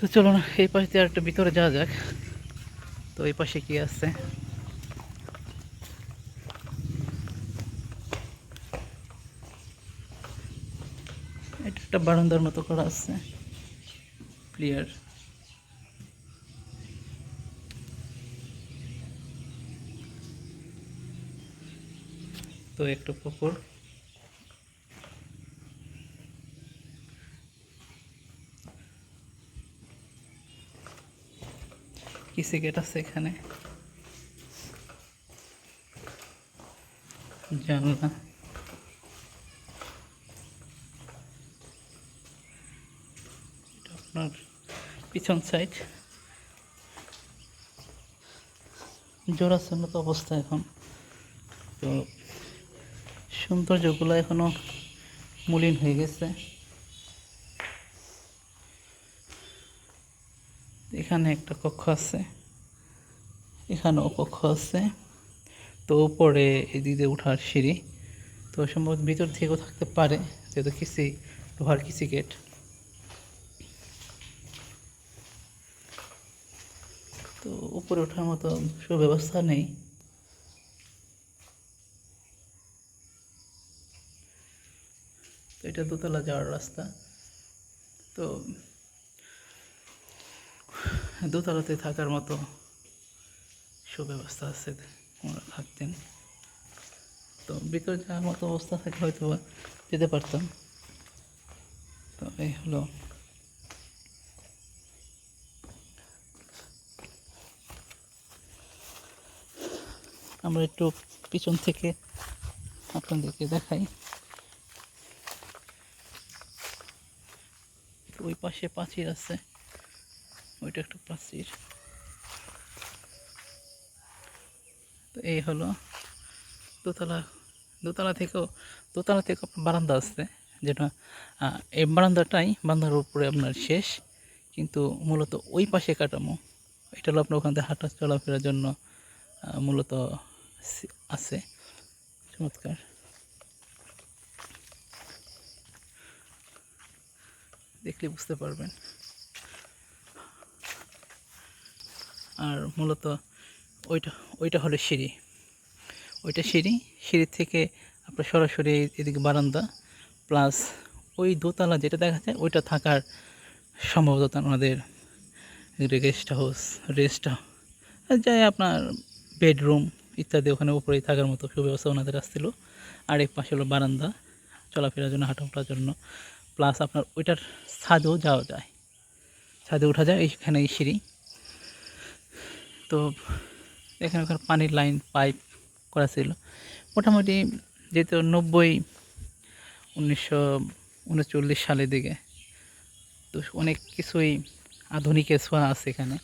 তো চলো না, এই পাশ দিয়ে একটা ভিতরে যাওয়া যাক। তো এই পাশে কি আছে? এটা একটা বারান্দার মতো করা আছে। ক্লিয়ার তো একটা পুকুর কিসে গেট আছে এখানে? জানলা। আপনার পিছন সাইড জোড়াচ্ছন্ন তো অবস্থা এখন। তো সৌন্দর্যগুলো এখনও মলিন হয়ে গেছে। এখানে একটা কক্ষ আছে। এখানেও কক্ষ আছে। তো উপরে এদিকে উঠার সিঁড়ি। তো সম্ভবত ভিতর থেকেও থাকতে পারে, যেহেতু কিসি লোহার কিসি গেট। তো উপরে ওঠার মতো সুব্যবস্থা নেই। তো এটা দোতলা যাওয়ার রাস্তা। তো দোতলাতে থাকার মতো সুব্যবস্থা আছে ওরা থাকতেন। তো ভিতরে যাওয়ার মতো অবস্থা থাকলে হয়তো যেতে পারতাম। তো এই হলো। আমরা একটু পিছন থেকে আপনাদেরকে দেখাই। ওই পাশে প্রাচীর আছে। ওইটা একটা প্রাচীর তো এই হলো দোতলা দোতলা থেকেও, দোতলা থেকে আপনার বারান্দা আছে যেটা এই বারান্দাটাই বারান্দার উপরে আপনার শেষ, কিন্তু মূলত ওই পাশে কাটামো। এটা হলো আপনার ওখান থেকে হাঁটা চলাফেরার জন্য মূলত আছে। চমৎকার। দেখলে বুঝতে পারবেন। আর মূলত ওইটা ওইটা হলো সিঁড়ি। ওইটা সিঁড়ি সিঁড়ি থেকে আপনার সরাসরি এদিকে বারান্দা, প্লাস ওই দোতলা যেটা দেখা যায়, ওইটা থাকার সম্ভবত ওনাদের গেস্ট হাউস রেস্ট যাই আপনার বেডরুম ইত্যাদি ওখানে উপরেই থাকার মতো সুব্যবস্থা ওনাদের আসছিল আর এক পাশে হলো বারান্দা, চলাফেরার জন্য হাঁটাফোটার জন্য। প্লাস আপনার ওইটার ছাদেও যাওয়া যায়। ছাদে ওঠা যায় এইখানে এই সিঁড়ি। তো এখানে ওখানে পানির লাইন পাইপ করা ছিল। মোটামুটি যেহেতু নব্বই, উনিশশো উনচল্লিশ সালের দিকে, তো অনেক কিছুই আধুনিকের ছোঁয়া আছে এখানে।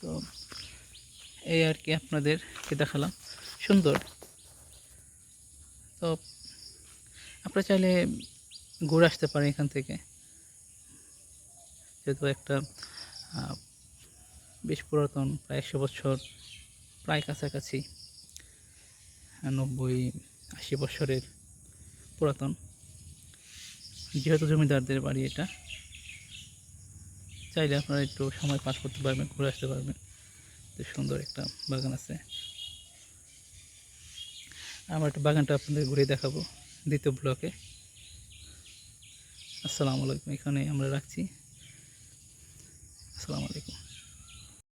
তো এই আর কি আপনাদেরকে দেখালাম। সুন্দর। তো আপনারা চাইলে ঘুরে আসতে পারেন এখান থেকে। যেহেতু একটা বেশ পুরাতন, প্রায় একশো বছর, প্রায় কাছাকাছি, নব্বই, আশি বছরের পুরাতন, যেহেতু জমিদারদের বাড়ি এটা, চাইলে আপনারা একটু সময় পাস করতে পারবেন, ঘুরে আসতে পারবেন। বেশ সুন্দর একটা বাগান আছে। আমার একটা বাগানটা আপনাদের ঘুরে দেখাবো দ্বিতীয় ব্লকে। আসসালামু আলাইকুম, এখানে আমরা রাখছি। আসসালামু আলাইকুম।